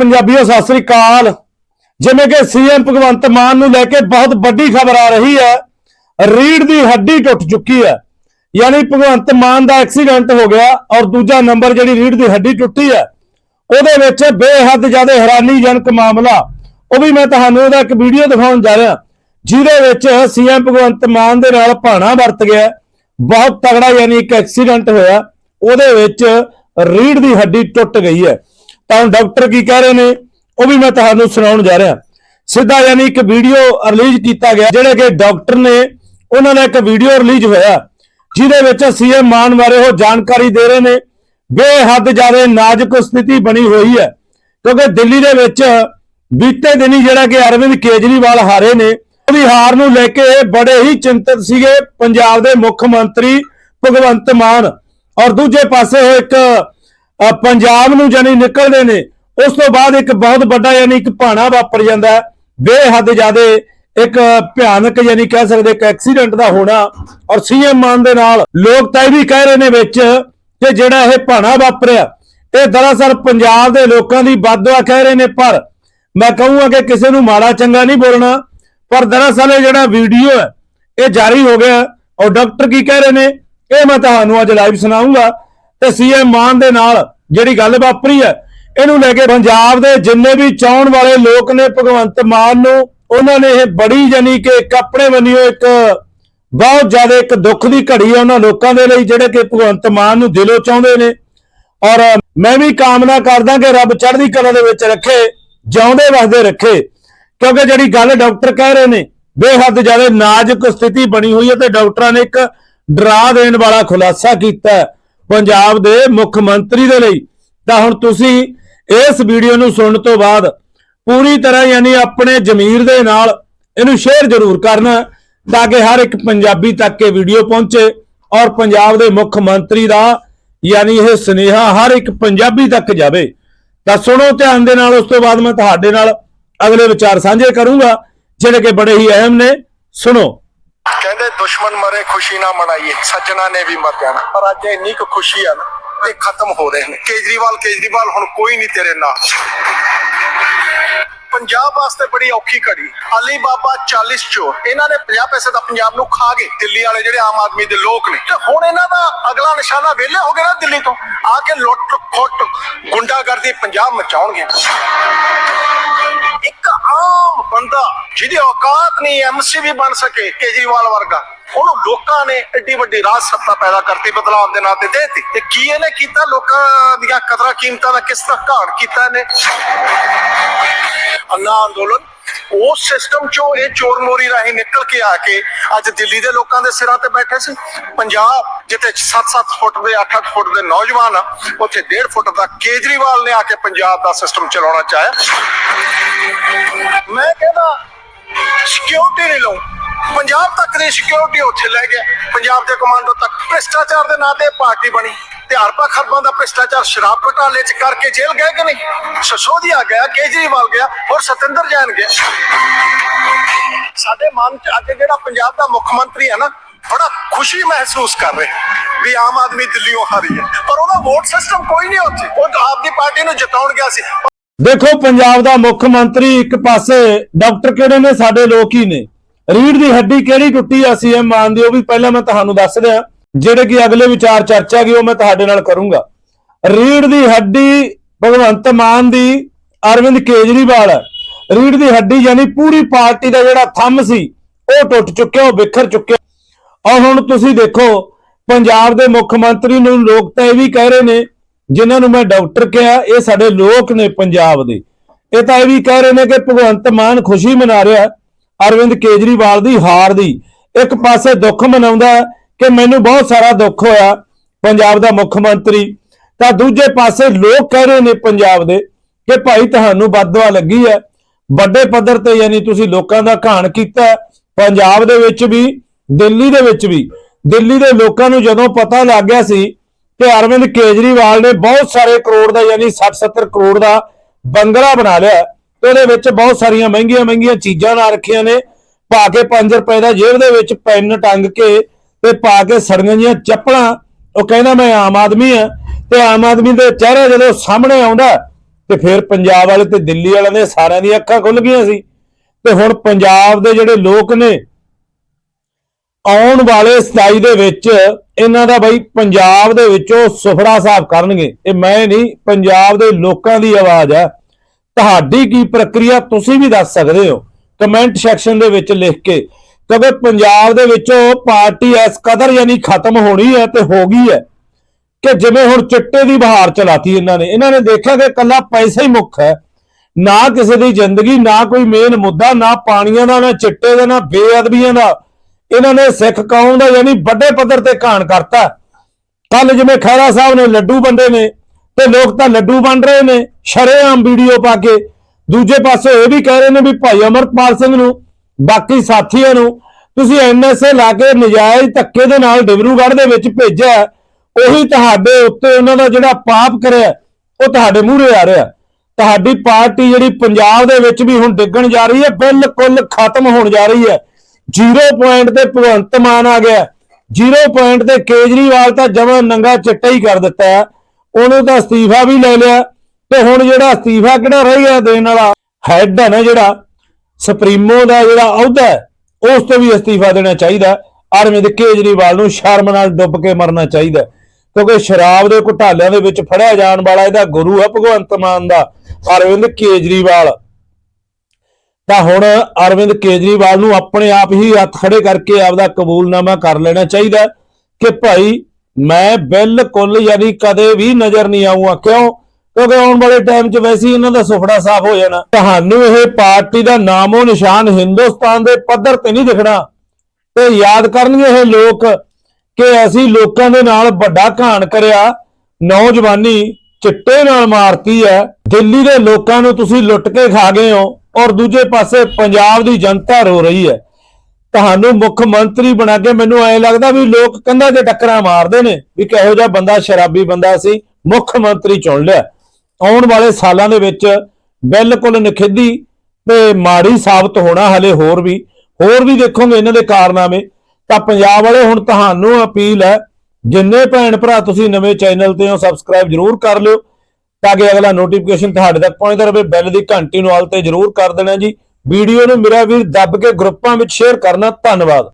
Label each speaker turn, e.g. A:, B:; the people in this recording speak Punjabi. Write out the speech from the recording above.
A: ਪੰਜਾਬੀਓ, ਸਤਿ ਸ੍ਰੀ ਅਕਾਲ। ਜਿਵੇਂ ਕਿ ਸੀਐਮ ਭਗਵੰਤ ਮਾਨ ਨੂੰ ਲੈ ਕੇ ਬਹੁਤ ਵੱਡੀ ਖਬਰ ਆ ਰਹੀ ਹੈ ਰੀੜ ਦੀ ਹੱਡੀ ਟੁੱਟ ਚੁੱਕੀ ਹੈ। ਯਾਨੀ ਭਗਵੰਤ ਮਾਨ ਦਾ ਐਕਸੀਡੈਂਟ ਹੋ ਗਿਆ ਔਰ ਦੂਜਾ ਨੰਬਰ ਜਿਹੜੀ ਰੀੜ ਦੀ ਹੱਡੀ ਟੁੱਟੀ ਹੈ, ਉਹਦੇ ਵਿੱਚ ਬੇਹੱਦ ਜ਼ਿਆਦਾ ਹੈਰਾਨੀਜਨਕ ਮਾਮਲਾ। ਉਹ ਵੀ ਮੈਂ ਤੁਹਾਨੂੰ ਉਹਦਾ ਇੱਕ ਵੀਡੀਓ ਦਿਖਾਉਣ ਜਾ ਰਿਹਾ। ਜਿਹਦੇ ਵਿੱਚ ਸੀਐਮ ਭਗਵੰਤ ਮਾਨ ਦੇ ਨਾਲ ਭਾਣਾ ਵਰਤ ਗਿਆ। ਬਹੁਤ ਤਗੜਾ ਯਾਨੀ ਇੱਕ ਐਕਸੀਡੈਂਟ ਹੋਇਆ। ਉਹਦੇ ਵਿੱਚ ਰੀੜ ਦੀ ਹੱਡੀ ਟੁੱਟ ਗਈ ਹੈ। ਤਾਂ ਡਾਕਟਰ ਕੀ ਕਹਿ ਰਹੇ ਨੇ, ਉਹ ਵੀ ਮੈਂ ਤੁਹਾਨੂੰ ਸੁਣਾਉਣ ਜਾ ਰਿਹਾ। ਸਿੱਧਾ ਯਾਨੀ ਇੱਕ ਵੀਡੀਓ ਰਿਲੀਜ਼ ਕੀਤਾ ਗਿਆ, ਜਿਹੜੇ ਕਿ ਡਾਕਟਰ ਨੇ, ਉਹਨਾਂ ਨੇ ਇੱਕ ਵੀਡੀਓ ਰਿਲੀਜ਼ ਹੋਇਆ, ਜਿਹਦੇ ਵਿੱਚ ਸੀਐਮ ਮਾਨ ਬਾਰੇ ਉਹ ਜਾਣਕਾਰੀ ਦੇ ਰਹੇ ਨੇ। ਬੇਹੱਦ ਜ਼ਿਆਦਾ ਨਾਜ਼ੁਕ ਸਥਿਤੀ ਬਣੀ ਹੋਈ ਹੈ, ਕਿਉਂਕਿ ਦਿੱਲੀ ਦੇ ਵਿੱਚ ਬੀਤੇ ਦਿਨੀ ਜਿਹੜਾ ਕਿ ਅਰਵਿੰਦ ਕੇਜਰੀਵਾਲ ਹਾਰੇ ਨੇ ਉਹਦੀ ਹਾਰ ਨੂੰ ਲੈ ਕੇ ਬੜੇ ਹੀ ਚਿੰਤਤ ਸੀਗੇ ਪੰਜਾਬ ਦੇ ਮੁੱਖ ਮੰਤਰੀ ਭਗਵੰਤ ਮਾਨ। ਔਰ ਦੂਜੇ ਪਾਸੇ ਉਹ ਇੱਕ ਪੰਜਾਬ ਨੂੰ ਜਾਨੀ ਨਿਕਲਦੇ ਨੇ, ਉਸ ਤੋਂ ਬਾਅਦ ਇੱਕ ਬਹੁਤ ਵੱਡਾ ਯਾਨੀ ਇੱਕ ਭਾਣਾ ਵਾਪਰ ਜਾਂਦਾ ਹੈ। ਬੇਹੱਦ ਜ਼ਿਆਦੇ ਇੱਕ ਭਿਆਨਕ ਯਾਨੀ ਕਹਿ ਸਕਦੇ ਇੱਕ ਐਕਸੀਡੈਂਟ ਦਾ ਹੋਣਾ ਔਰ ਸੀਐਮ ਮਾਨ ਦੇ ਨਾਲ ਲੋਕ ਤਾਂ ਇਹ ਵੀ ਕਹਿ ਰਹੇ ਨੇ ਵਿੱਚ ਕਿ ਜਿਹੜਾ ਇਹ ਭਾਣਾ ਵਾਪਰਿਆ, ਇਹ ਦਰਅਸਲ ਪੰਜਾਬ ਦੇ ਲੋਕਾਂ ਦੀ ਬਦਦੁਆ ਕਹਿ ਰਹੇ ਨੇ, ਪਰ ਮੈਂ ਕਹੂੰਗਾ ਕਿ ਕਿਸੇ ਨੂੰ ਮਾੜਾ ਚੰਗਾ ਨਹੀਂ ਬੋਲਣਾ, ਪਰ ਦਰਅਸਲ ਇਹ ਜਿਹੜਾ ਵੀਡੀਓ ਹੈ, ਇਹ ਜਾਰੀ ਹੋ ਗਿਆ ਔਰ ਡਾਕਟਰ ਕੀ ਕਹਿ ਰਹੇ ਨੇ, ਇਹ ਮੈਂ ਤੁਹਾਨੂੰ ਅੱਜ ਲਾਈਵ ਸੁਣਾਉਂਗਾ ਤੇ ਸੀਐਮ ਮਾਨ ਦੇ ਨਾਲ ਜਿਹੜੀ ਗੱਲ ਵਾਪਰੀ ਹੈ, ਇਹਨੂੰ ਲੈ ਕੇ ਪੰਜਾਬ ਦੇ ਜਿੰਨੇ ਵੀ ਚਾਹਣ ਵਾਲੇ ਲੋਕ ਨੇ ਭਗਵੰਤ ਮਾਨ ਨੂੰ, ਉਹਨਾਂ ਨੇ ਇਹ ਬੜੀ ਜਾਨੀ ਕਿ ਕੱਪੜੇ ਆਪਣੇ ਇੱਕ ਬਹੁਤ ਜ਼ਿਆਦਾ ਇੱਕ ਦੁੱਖ ਦੀ ਘੜੀ ਹੈ ਉਹਨਾਂ ਲੋਕਾਂ ਦੇ ਲਈ, ਜਿਹੜੇ ਕਿ ਭਗਵੰਤ ਮਾਨ ਨੂੰ ਦਿਲੋਂ ਚਾਹੁੰਦੇ ਨੇ। ਔਰ ਮੈਂ ਵੀ ਕਾਮਨਾ ਕਰਦਾ ਕਿ ਰੱਬ ਚੜ੍ਹਦੀ ਕਲਾ ਦੇ ਵਿੱਚ ਰੱਖੇ, ਜਿਉਂਦੇ ਵਸਦੇ ਰੱਖੇ। ਕਿਉਂਕਿ ਜਿਹੜੀ ਗੱਲ ਡਾਕਟਰ ਕਹਿ ਰਹੇ ਨੇ, ਬੇਹੱਦ ਜ਼ਿਆਦਾ ਨਾਜ਼ੁਕ ਸਥਿਤੀ ਬਣੀ ਹੋਈ ਹੈ ਤੇ ਡਾਕਟਰਾਂ ਨੇ ਇੱਕ ਡਰਾ ਦੇਣ ਵਾਲਾ ਖੁਲਾਸਾ ਕੀਤਾ ਪੰਜਾਬ ਦੇ ਮੁੱਖ ਮੰਤਰੀ ਦੇ ਲਈ। ਤਾਂ ਹੁਣ ਤੁਸੀਂ ਇਸ ਵੀਡੀਓ ਨੂੰ ਸੁਣਨ ਤੋਂ ਬਾਅਦ ਪੂਰੀ ਤਰ੍ਹਾਂ ਯਾਨੀ ਆਪਣੇ ਜ਼ਮੀਰ ਦੇ ਨਾਲ ਇਹਨੂੰ ਸ਼ੇਅਰ ਜ਼ਰੂਰ ਕਰਨਾ ਤਾਂ ਕਿ ਹਰ ਇੱਕ ਪੰਜਾਬੀ ਤੱਕ ਇਹ ਵੀਡੀਓ ਪਹੁੰਚੇ ਔਰ ਪੰਜਾਬ ਦੇ ਮੁੱਖ ਮੰਤਰੀ ਦਾ ਯਾਨੀ ਇਹ ਸੁਨੇਹਾ ਹਰ ਇੱਕ ਪੰਜਾਬੀ ਤੱਕ ਜਾਵੇ। ਤਾਂ ਸੁਣੋ ਧਿਆਨ ਦੇ ਨਾਲ, ਉਸ ਤੋਂ ਬਾਅਦ ਮੈਂ ਤੁਹਾਡੇ ਨਾਲ ਅਗਲੇ ਵਿਚਾਰ ਸਾਂਝੇ ਕਰੂੰਗਾ, ਜਿਹੜੇ ਕਿ ਬੜੇ ਹੀ ਅਹਿਮ ਨੇ। ਸੁਣੋ।
B: ਕਹਿੰਦੇ, ਦੁਸ਼ਮਣ ਮਰੇ, ਖੁਸ਼ੀ ਨਾ ਮਨਾਈਏ, ਸੱਜਣਾ ਨੇ ਵੀ ਮਰ ਜਾਣਾ। ਪਰ ਅੱਜ ਇੰਨੀ ਕੁ ਖੁਸ਼ੀ ਆ ਨਾ, ਇਹ ਖਤਮ ਹੋ ਰਹੇ ਨੇ। ਕੇਜਰੀਵਾਲ ਕੇਜਰੀਵਾਲ, ਹੁਣ ਕੋਈ ਨਹੀਂ ਤੇਰੇ ਨਾਲ। ਪੰਜਾਬ ਵਾਸਤੇ ਬੜੀ ਔਖੀ ਘੜੀ। ਅਲੀ ਬਾਬਾ 40 ਚੋਰ। ਇਹਨਾਂ ਨੇ 50 ਪੈਸੇ ਦਾ ਪੰਜਾਬ ਨੂੰ ਖਾ ਗਏ। ਦਿੱਲੀ ਵਾਲੇ ਜਿਹੜੇ ਆਮ ਆਦਮੀ ਦੇ ਲੋਕ ਨੇ। ਤੇ ਹੁਣ ਇਹਨਾਂ ਦਾ ਅਗਲਾ ਨਿਸ਼ਾਨਾ ਵਿਹਲੇ ਹੋ ਗਏ ਨਾ ਦਿੱਲੀ ਤੋਂ। ਆ ਕੇ ਲੁੱਟ ਖੁੱਟ ਗੁੰਡਾਗਰਦੀ ਪੰਜਾਬ ਮਚਾਉਣਗੇ। ਆਮ ਬੰਦਾ ਜਿਹਦੀ ਔਕਾਤ ਨਹੀਂ ਐਮਸੀ ਵੀ ਬਣ ਸਕੇ ਕੇਜਰੀਵਾਲ ਵਰਗਾ, ਉਹਨੂੰ ਲੋਕਾਂ ਨੇ ਐਡੀ ਵੱਡੀ ਰਾਜ ਸੱਤਾ ਪੈਦਾ ਕਰਤੀ, ਬਦਲਾਵ ਦੇ ਨਾਂ ਤੇ ਦੇਤੀ। ਤੇ ਕੀ ਇਹਨੇ ਕੀਤਾ? ਲੋਕਾਂ ਦੀਆਂ ਕਦਰਾਂ ਕੀਮਤਾਂ ਦਾ ਕਿਸ ਤਰ੍ਹਾਂ ਘਾੜ ਕੀਤਾ ਇਹਨੇ? ਅੰਨਾ ਅੰਦੋਲਨ ਉਸ ਸਿਸਟਮ ਚੋਂ ਇਹ ਚੋਰ ਮੋਰੀ ਰਾਹੀਂ ਨਿਕਲ ਕੇ ਆ ਕੇ ਅੱਜ ਦਿੱਲੀ ਦੇ ਲੋਕਾਂ ਦੇ ਸਿਰਾਂ ਤੇ ਬੈਠੇ ਸੀ। ਪੰਜਾਬ, ਜਿੱਥੇ 7-7 ਫੁੱਟ ਦੇ 8-8 ਫੁੱਟ ਦੇ ਨੌਜਵਾਨ ਆ, ਉੱਥੇ 1.5 ਫੁੱਟ ਦਾ ਕੇਜਰੀਵਾਲ ਨੇ ਆ ਕੇ ਪੰਜਾਬ ਦਾ ਸਿਸਟਮ ਚਲਾਉਣਾ ਚਾਹਿਆ। ਮੈਂ ਕਹਿੰਦਾ ਸਿਕਿਉਰਿਟੀ ਨਹੀਂ ਲਊ। ਪੰਜਾਬ ਤੱਕ ਦੀ ਸਿਕਿਉਰਿਟੀ ਉੱਥੇ ਲੈ ਗਿਆ ਪੰਜਾਬ ਦੇ ਕਮਾਂਡੋ ਤੱਕ ਭ੍ਰਿਸ਼ਟਾਚਾਰ ਦੇ ਨਾਂ ਤੇ ਪਾਰਟੀ ਬਣੀ। ਤੇ ਖਰਬਾਂ ਦਾ ਭ੍ਰਿਸ਼ਟਾਚਾਰ ਸ਼ਰਾਬ ਘਟਾਲੇ ਚ ਕਰਕੇ ਜੇਲ੍ਹ ਗਏ ਕਿ ਨਹੀਂ? ਸਸੋਦੀਆ ਗਿਆ, ਕੇਜਰੀਵਾਲ ਗਿਆ ਔਰ ਸਤਿੰਦਰ ਜੈਨ ਗਿਆ। ਸਾਡੇ ਮਨ ਚ ਅੱਜ ਜਿਹੜਾ ਪੰਜਾਬ ਦਾ ਮੁੱਖ ਮੰਤਰੀ ਹੈ ਨਾ, ਬੜਾ ਖੁਸ਼ੀ ਮਹਿਸੂਸ ਕਰ ਰਹੇ ਵੀ ਆਮ ਆਦਮੀ ਦਿੱਲੀੋਂ ਹਾਰੀ ਹੈ। ਪਰ ਉਹਦਾ ਵੋਟ ਸਿਸਟਮ ਕੋਈ ਨਹੀਂ ਉੱਥੇ। ਉਹ ਤਾਂ ਆਪਦੀ ਪਾਰਟੀ ਨੂੰ ਜਿਤਾਉਣ ਗਿਆ ਸੀ।
A: ਦੇਖੋ, ਪੰਜਾਬ ਦਾ ਮੁੱਖ ਮੰਤਰੀ ਇੱਕ ਪਾਸੇ ਡਾਕਟਰ ਕਿਹੜੇ ਨੇ, ਸਾਡੇ ਲੋਕ ਹੀ ਨੇ। ਰੀੜ ਦੀ ਹੱਡੀ ਕਿਹੜੀ ਟੁੱਟੀ ਆ ਸੀਐਮ ਮਾਨ ਦੀ, ਉਹ ਵੀ ਪਹਿਲਾਂ ਮੈਂ ਤੁਹਾਨੂੰ ਦੱਸ ਦਿਆਂ ਜਿਹੜੇ ਕਿ ਅਗਲੇ ਵਿਚਾਰ ਚਰਚਾ ਗਈ ਉਹ ਮੈਂ ਤੁਹਾਡੇ ਨਾਲ ਕਰੂੰਗਾ। ਰੀੜ ਦੀ ਹੱਡੀ ਭਗਵੰਤ ਮਾਨ ਦੀ ਅਰਵਿੰਦ ਕੇਜਰੀਵਾਲ ਹੈ। ਰੀੜ ਦੀ ਹੱਡੀ ਯਾਨੀ ਪੂਰੀ ਪਾਰਟੀ ਦਾ ਜਿਹੜਾ ਥੰਮ ਸੀ, ਉਹ ਟੁੱਟ ਚੁੱਕਿਆ, ਉਹ ਵਿਖਰ ਚੁੱਕਿਆ। ਔਰ ਹੁਣ ਤੁਸੀਂ ਦੇਖੋ, ਪੰਜਾਬ ਦੇ ਮੁੱਖ ਮੰਤਰੀ ਨੂੰ ਲੋਕ ਤਾਂ ਇਹ ਵੀ ਕਹਿ ਰਹੇ ਨੇ ਜਿਨ੍ਹਾਂ ਨੂੰ ਮੈਂ ਡਾਕਟਰ ਕਿਹਾ, ਇਹ ਸਾਡੇ ਲੋਕ ਨੇ ਪੰਜਾਬ ਦੇ। ਇਹ ਤਾਂ ਇਹ ਵੀ ਕਹਿ ਰਹੇ ਨੇ ਕਿ ਭਗਵੰਤ ਮਾਨ ਖੁਸ਼ੀ ਮਨਾ ਰਿਹਾ, ਅਰਵਿੰਦ ਕੇਜਰੀਵਾਲ ਦੀ ਹਾਰ ਦੀ। ਇੱਕ ਪਾਸੇ ਦੁੱਖ ਮਨਾਉਂਦਾ ਕਿ ਮੈਨੂੰ ਬਹੁਤ ਸਾਰਾ ਦੁੱਖ ਹੋਇਆ, ਪੰਜਾਬ ਦਾ ਮੁੱਖ ਮੰਤਰੀ। ਤਾਂ ਦੂਜੇ ਪਾਸੇ ਲੋਕ ਕਹਿ ਰਹੇ ਨੇ ਪੰਜਾਬ ਦੇ ਕਿ ਭਾਈ ਤੁਹਾਨੂੰ ਬਦਦੁਆ ਲੱਗੀ ਹੈ। ਵੱਡੇ ਪੱਧਰ ਤੇ ਯਾਨੀ ਤੁਸੀਂ ਲੋਕਾਂ ਦਾ ਘਾਣ ਕੀਤਾ ਪੰਜਾਬ ਦੇ ਵਿੱਚ ਵੀ, ਦਿੱਲੀ ਦੇ ਵਿੱਚ ਵੀ। ਦਿੱਲੀ ਦੇ ਲੋਕਾਂ ਨੂੰ ਜਦੋਂ ਪਤਾ ਲੱਗ ਗਿਆ ਸੀ ਤੇ ਅਰਵਿੰਦ ਕੇਜਰੀਵਾਲ ਨੇ ਬਹੁਤ ਸਾਰੇ ਕਰੋੜ ਦਾ ਯਾਨੀ 60-70 ਕਰੋੜ ਦਾ ਬੰਗਲਾ ਬਣਾ ਲਿਆ ਤੇ ਉਹਦੇ ਵਿੱਚ ਬਹੁਤ ਸਾਰੀਆਂ ਮਹਿੰਗੀਆਂ ਮਹਿੰਗੀਆਂ ਚੀਜ਼ਾਂ ਨਾਲ ਰੱਖੀਆਂ ਨੇ। ਪਾ ਕੇ 5 ਰੁਪਏ ਦਾ ਜੇਬ ਦੇ ਵਿੱਚ ਪੈਨ ਟੰਗ ਕੇ ਤੇ ਪਾ ਕੇ ਸੜੀਆਂ ਜੀਆਂ ਚੱਪਲਾਂ। ਉਹ ਕਹਿੰਦਾ ਮੈਂ ਆਮ ਆਦਮੀ ਆ ਤੇ ਆਮ ਆਦਮੀ ਦੇ ਚਿਹਰਾ ਜਦੋਂ ਸਾਹਮਣੇ ਆਉਂਦਾ ਤੇ ਫਿਰ ਪੰਜਾਬ ਵਾਲੇ ਤੇ ਦਿੱਲੀ ਵਾਲਿਆਂ ਦੇ ਸਾਰਿਆਂ ਦੀਆਂ ਅੱਖਾਂ ਖੁੱਲ ਗਈਆਂ ਸੀ। ਤੇ ਹੁਣ ਪੰਜਾਬ ਦੇ ਜਿਹੜੇ ਲੋਕ ਨੇ ਆਉਣ ਵਾਲੇ 27 ਦੇ ਵਿੱਚ ਇਹਨਾਂ ਦਾ ਬਈ ਪੰਜਾਬ ਦੇ ਵਿੱਚੋਂ ਸੁਫੜਾ ਸਾਫ਼ ਕਰਨਗੇ। ਇਹ ਮੈਂ ਨਹੀਂ, ਪੰਜਾਬ ਦੇ ਲੋਕਾਂ ਦੀ ਆਵਾਜ਼ ਹੈ ਤੁਹਾਡੀ ਕੀ ਪ੍ਰਕਿਰਿਆ ਤੁਸੀਂ ਵੀ ਦੱਸ ਸਕਦੇ ਹੋ। ਕਮੈਂਟ ਸੈਕਸ਼ਨ ਦੇ ਵਿੱਚ ਲਿਖ ਕੇ। ਕਿਉਂਕਿ ਪੰਜਾਬ ਦੇ ਵਿੱਚੋਂ ਪਾਰਟੀ ਇਸ ਕਦਰ ਯਾਨੀ ਖਤਮ ਹੋਣੀ ਹੈ ਤੇ ਹੋ ਗਈ ਹੈ ਕਿ ਜਿਵੇਂ ਹੁਣ ਚਿੱਟੇ ਦੀ ਬਹਾਰ ਚਲਾਤੀ ਇਹਨਾਂ ਨੇ। ਇਹਨਾਂ ਨੇ ਦੇਖਿਆ ਕਿ ਕੱਲਾ ਪੈਸਾ ਹੀ ਮੁੱਖ ਹੈ। ਨਾ ਕਿਸੇ ਦੀ ਜ਼ਿੰਦਗੀ, ਨਾ ਕੋਈ ਮੇਨ ਮੁੱਦਾ, ਨਾ ਪਾਣੀਆਂ ਦਾ, ਨਾ ਚਿੱਟੇ ਦਾ, ਨਾ ਬੇਅਦਬੀਆਂ ਦਾ। ਇਹਨਾਂ ਨੇ ਸਿੱਖ ਕੌਮ ਦਾ ਯਾਨੀ ਵੱਡੇ ਪੱਧਰ ਤੇ ਘਾਣ ਕਰਤਾ। ਕੱਲ ਜਿਵੇਂ ਖੈਰਾ ਸਾਹਿਬ ਨੇ ਲੱਡੂ ਵੰਡੇ ਨੇ ਤੇ ਲੋਕ ਤਾਂ ਲੱਡੂ ਵੰਡ ਰਹੇ ਨੇ, ਸ਼ਰੇਆਮ ਵੀਡੀਓ ਪਾ ਕੇ। ਦੂਜੇ ਪਾਸੇ ਇਹ ਵੀ ਕਹਿ ਰਹੇ ਨੇ ਵੀ ਭਾਈ ਅਮਰਪਾਲ ਸਿੰਘ ਨੂੰ, ਬਾਕੀ ਸਾਥੀਆਂ ਨੂੰ ਤੁਸੀਂ ਐਨਐਸਏ ਲਾ ਕੇ ਨਜਾਇਜ਼ ਧੱਕੇ ਦੇ ਨਾਲ ਡਿਬਰੂਗੜ੍ਹ ਦੇ ਵਿੱਚ ਭੇਜਿਆ। ਉਹੀ ਤੁਹਾਡੇ ਉੱਤੇ ਉਹਨਾਂ ਦਾ ਜਿਹੜਾ ਪਾਪ ਕਰਿਆ, ਉਹ ਤੁਹਾਡੇ ਮੂਹਰੇ ਆ ਰਿਹਾ। ਤੁਹਾਡੀ ਪਾਰਟੀ ਜਿਹੜੀ ਪੰਜਾਬ ਦੇ ਵਿੱਚ ਵੀ ਹੁਣ ਡਿੱਗਣ ਜਾ ਰਹੀ ਹੈ, ਬਿਲਕੁਲ ਖਤਮ ਹੋਣ ਜਾ ਰਹੀ ਹੈ। ਜ਼ੀਰੋ ਪੁਆਇੰਟ ਤੇ ਭਗਵੰਤ ਮਾਨ ਆ ਗਿਆ। ਜ਼ੀਰੋ ਪੁਆਇੰਟ ਤੇ ਕੇਜਰੀਵਾਲ ਤਾਂ ਜਮਾਂ ਨੰਗਾ ਚਿੱਟਾ ਹੀ ਕਰ ਦਿੱਤਾ ਹੈ। ਤਾਂ ਅਸਤੀਫਾ ਵੀ ਲੈ ਲਿਆ। ਤੇ ਹੁਣ ਜਿਹੜਾ ਅਸਤੀਫਾ ਕਿਹੜਾ ਰਹਿ ਗਿਆ ਦੇਣ ਵਾਲਾ? ਹੈਡ ਹੈ ਨਾ ਜਿਹੜਾ ਸੁਪਰੀਮੋ ਦਾ ਜਿਹੜਾ ਅਹੁਦਾ ਉਸ ਤੋਂ ਵੀ ਅਸਤੀਫਾ ਦੇਣਾ ਚਾਹੀਦਾ ਅਰਵਿੰਦ ਕੇਜਰੀਵਾਲ ਨੂੰ ਸ਼ਰਮ ਨਾਲ ਡੁੱਬ ਕੇ ਮਰਨਾ ਚਾਹੀਦਾ ਕਿਉਂਕਿ ਸ਼ਰਾਬ ਦੇ ਘੁਟਾਲਿਆਂ ਦੇ ਵਿੱਚ ਫੜਿਆ ਜਾਣ ਵਾਲਾ ਇਹਦਾ ਗੁਰੂ ਹੈ ਭਗਵੰਤ ਮਾਨ ਦਾ ਅਰਵਿੰਦ ਕੇਜਰੀਵਾਲ। ਤਾਂ ਹੁਣ ਅਰਵਿੰਦ ਕੇਜਰੀਵਾਲ ਨੂੰ ਆਪਣੇ ਆਪ ਹੀ ਹੱਥ ਖੜੇ ਕਰਕੇ ਆਪਦਾ ਕਬੂਲਨਾਮਾ ਕਰ ਲੈਣਾ ਚਾਹੀਦਾ ਕਿ ਭਾਈ ਮੈਂ ਬਿਲਕੁਲ ਯਾਨੀ ਕਦੇ ਵੀ ਨਜ਼ਰ ਨਹੀਂ ਆਊਂਗਾ। ਕਿਉਂ? ਕਿਉਂਕਿ ਆਉਣ ਵਾਲੇ ਟਾਈਮ 'ਚ ਵੈਸੇ ਹੀ ਇਹਨਾਂ ਦਾ ਸੁਫੜਾ ਸਾਫ਼ ਹੋ ਜਾਣਾ। ਤੁਹਾਨੂੰ ਇਹ ਪਾਰਟੀ ਦਾ ਨਾਮੋ ਨਿਸ਼ਾਨ ਹਿੰਦੁਸਤਾਨ ਦੇ ਪੱਧਰ ਤੇ ਨਹੀਂ ਦਿਖਣਾ। ਤੇ ਯਾਦ ਕਰਨਗੇ ਇਹ ਲੋਕ ਕਿ ਅਸੀਂ ਲੋਕਾਂ ਦੇ ਨਾਲ ਵੱਡਾ ਘਾਣ ਕਰਿਆ, ਨੌਜਵਾਨੀ ਚਿੱਟੇ ਨਾਲ ਮਾਰਤੀ ਹੈ। ਦਿੱਲੀ ਦੇ ਲੋਕਾਂ ਨੂੰ ਤੁਸੀਂ ਲੁੱਟ ਕੇ ਖਾ ਗਏ ਹੋ। ਔਰ ਦੂਜੇ ਪਾਸੇ ਪੰਜਾਬ ਦੀ ਜਨਤਾ ਰੋ ਰਹੀ ਹੈ। ਤੁਹਾਨੂੰ ਮੁੱਖ ਮੰਤਰੀ ਬਣਾ ਕੇ ਮੈਨੂੰ ਐ ਲੱਗਦਾ ਵੀ ਲੋਕ ਕੰਧਾਂ 'ਤੇ ਟੱਕਰਾਂ ਮਾਰਦੇ ਨੇ ਵੀ ਕਿਹੋ ਜਿਹਾ ਬੰਦਾ ਸ਼ਰਾਬੀ ਬੰਦਾ ਸੀ, ਮੁੱਖ ਮੰਤਰੀ ਚੁਣ ਲਿਆ। ਆਉਣ ਵਾਲੇ ਸਾਲਾਂ ਦੇ ਵਿੱਚ ਬਿਲਕੁਲ ਨਖਿੱਧੀ ਤੇ ਮਾੜੀ ਸਾਬਤ ਹੋਣਾ ਹਲੇ ਹੋਰ ਵੀ। ਹੋਰ ਵੀ ਦੇਖੋਗੇ ਇਹਨਾਂ ਦੇ ਕਾਰਨਾਮੇ। ਤਾਂ ਪੰਜਾਬ ਵਾਲੇ ਹੁਣ ਤੁਹਾਨੂੰ ਅਪੀਲ ਹੈ, ਜਿੰਨੇ ਭੈਣ ਭਰਾ ਤੁਸੀਂ ਨਵੇਂ ਚੈਨਲ ਤੇ ਹੋ, ਸਬਸਕ੍ਰਾਈਬ ਜਰੂਰ ਕਰ ਲਿਓ। ਤਾਂ ਕਿ ਅਗਲਾ ਨੋਟੀਫਿਕੇਸ਼ਨ ਤੁਹਾਡੇ ਤੱਕ ਪਹੁੰਚਦਾ ਰਹੇ। ਬੈਲ ਦੀ ਘੰਟੀ ਨੂੰ ਆਲ ਤੇ ਜਰੂਰ ਕਰ ਦੇਣਾ ਜੀ। ਵੀਡੀਓ ਨੂੰ ਮੇਰਾ ਵੀਰ ਦੱਬ ਕੇ ਗਰੁੱਪਾਂ ਵਿੱਚ ਸ਼ੇਅਰ ਕਰਨਾ। ਧੰਨਵਾਦ।